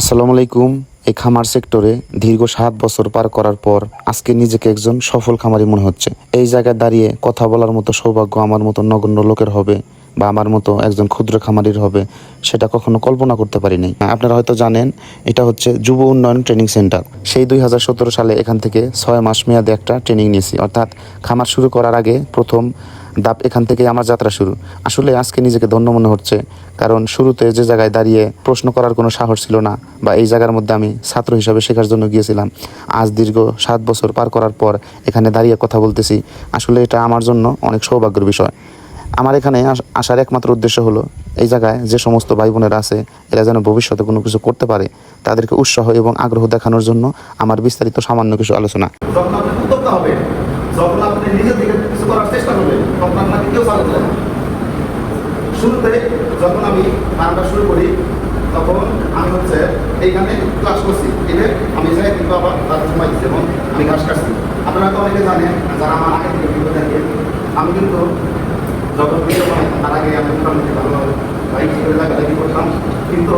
আসসালামু আলাইকুম। এই খামার সেক্টরে দীর্ঘ সাত বছর পার করার পর আজকে নিজেকে একজন সফল খামারি মনে হচ্ছে। এই জায়গায় দাঁড়িয়ে কথা বলার মতো সৌভাগ্য আমার মতো নগণ্য লোকের হবে বা আমার মতো একজন ক্ষুদ্র খামারির হবে সেটা কখনো কল্পনা করতে পারিনি আপনারা হয়তো জানেন, এটা হচ্ছে যুব উন্নয়ন ট্রেনিং সেন্টার। সেই দুই হাজার সতেরো সালে এখান থেকে ছয় মাস মেয়াদে একটা ট্রেনিং নিয়েছি। অর্থাৎ খামার শুরু করার আগে প্রথম দাপ এখান থেকে আমার যাত্রা শুরু। আসলে আজকে নিজেকে ধন্য মনে হচ্ছে, কারণ শুরুতে যে জায়গায় দাঁড়িয়ে প্রশ্ন করার কোনো সাহস ছিল না, বা এই জায়গার মধ্যে আমি ছাত্র হিসাবে শেখার জন্য গিয়েছিলাম। আজ দীর্ঘ সাত বছর পার করার পর এখানে দাঁড়িয়ে কথা বলতেছি। আসলে এটা আমার জন্য অনেক সৌভাগ্যের বিষয়। আমার এখানে আস- আসার একমাত্র উদ্দেশ্য হলো, এই জায়গায় যে সমস্ত ভাই বোনেরা আছে, এরা যেন ভবিষ্যতে কোনো কিছু করতে পারে, তাদেরকে উৎসাহ এবং আগ্রহ দেখানোর জন্য আমার বিস্তারিত সামান্য কিছু আলোচনা। যখন আপনি কিছু করার চেষ্টা করবেন দেয় শুরুতে যখন আমি রান্না শুরু করি, তখন আমি হচ্ছে এইখানে ক্লাস করছি। এবার আমি যাই, কিন্তু আবার তার সময় দিচ্ছি এবং আমি ঘাস কাটছি। আপনারা তো অনেকে জানেন, যারা আমার আগে থেকে ভিডিও আমি কিন্তু যখন তার আগে আমি মোটামুটি ভালোভাবে বাইক করে লাগালাগি করতাম কিন্তু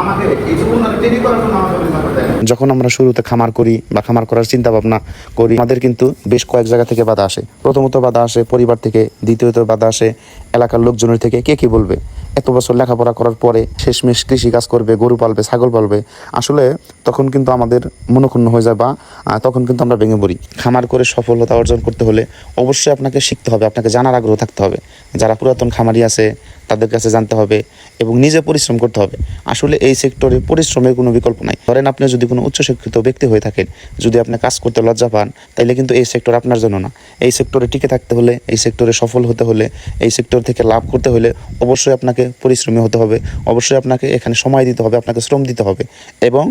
আমাকে এই জীবন ট্রেনিং করার জন্য আমাকে অনেক ব্যাপার দেয় না। যখন আমরা শুরুতে খামার করি বা খামার করার চিন্তা ভাবনা করি, আমাদের কিন্তু বেশ কয়েক জায়গা থেকে বাধা আসে। প্রথমত বাধা আসে পরিবার থেকে, দ্বিতীয়ত বাধা আসে এলাকার লোকজনের থেকে, কে কি বলবে? এত বছর লেখাপড়া করার পরে শেষমেশ কৃষি কাজ করবে, গরু পালবে, ছাগল পালবে। আসলে তখন কিন্তু আমাদের মনক্ষুণ্ণ হয়ে যায় বা তখন কিন্তু আমরা ভেঙে পড়ি। খামার করে সফলতা অর্জন করতে হলে অবশ্যই আপনাকে শিখতে হবে, আপনাকে জানার আগ্রহ থাকতে হবে। যারা পুরাতন খামারি আছে, তাদের কাছে জানতে হবে এবং নিজে পরিশ্রম করতে হবে। আসলে এই সেক্টরে পরিশ্রমের কোনো বিকল্প নাই। ধরেন আপনি যদি কোনো উচ্চশিক্ষিত ব্যক্তি হয়ে থাকেন, যদি আপনি কাজ করতে লজ্জা পান, তাইলে কিন্তু এই সেক্টর আপনার জন্য না। এই সেক্টরে টিকে থাকতে হলে, এই সেক্টরে সফল হতে হলে, এই সেক্টর থেকে লাভ করতে হলে অবশ্যই আপনাকে পরিশ্রমী হতে হবে, অবশ্যই আপনাকে এখানে সময় দিতে হবে, আপনাকে শ্রম দিতে হবে এবং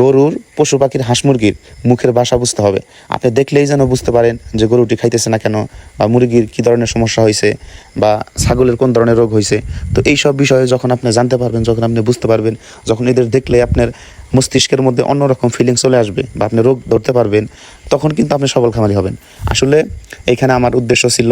গরুর, পশু পাখির, হাঁস মুরগির মুখের বাসা বুঝতে হবে। আপনি দেখলেই যেন বুঝতে পারেন যে গরুটি খাইতেছে না কেন বা মুরগির কী ধরনের সমস্যা হয়েছে বা ছাগলের কোন ধরনের রোগ হয়েছে তো এই সব বিষয়ে যখন আপনি জানতে পারবেন, যখন আপনি বুঝতে পারবেন, যখন এদের দেখলে আপনার মস্তিষ্কের মধ্যে অন্যরকম ফিলিং চলে আসবে বা আপনি রোগ ধরতে পারবেন, তখন কিন্তু আপনি সবল খামারি হবেন। আসলে এখানে আমার উদ্দেশ্য ছিল,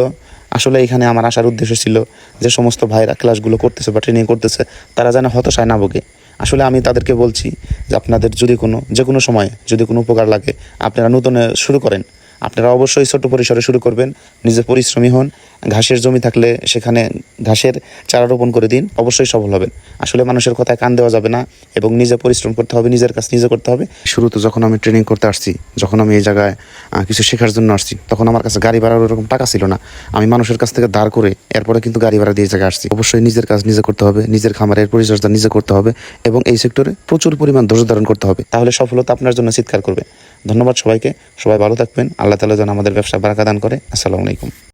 আসলে এখানে আমার আসার উদ্দেশ্য ছিল যে সমস্ত ভাইরা ক্লাসগুলো করতেছে বা ট্রেনিং করতেছে, তারা যেন হতাশায় না ভোগে। আসলে আমি তাদেরকে বলছি যে আপনাদের যদি কোনো যে কোনো সময় যদি কোনো উপকার লাগে, আপনারা নতুন শুরু করেন। আপনারা অবশ্যই ছোট পরিসরে শুরু করবেন, নিজে পরিশ্রমী হন, ঘাসের জমি থাকলে সেখানে ঘাসের চারা রোপণ করে দিন, অবশ্যই সফল হবেন। আসলে মানুষের কথায় কান দেওয়া যাবে না এবং নিজে পরিশ্রম করতে হবে, নিজের কাজ নিজে করতে হবে। শুরুতে যখন আমি ট্রেনিং করতে আসছি, যখন আমি এই জায়গায় কিছু শেখার জন্য আসছি, তখন আমার কাছে গাড়ি ভাড়ার ওরকম টাকা ছিল না। আমি মানুষের কাছ থেকে দাঁড় করে এরপরে কিন্তু গাড়ি ভাড়া দিয়ে জায়গায় আসছি। অবশ্যই নিজের কাজ নিজে করতে হবে, নিজের খামারের পরিচর্যা নিজে করতে হবে এবং এই সেক্টরে প্রচুর পরিমাণ ধৈর্য ধারণ করতে হবে। তাহলে সফলতা আপনার জন্য চিৎকার করবে। ধন্যবাদ সবাইকে, সবাই ভালো থাকবেন আল্লাহ তালা যেন আমাদের ব্যবসা বারাকা দান করে। আসসালামু আলাইকুম।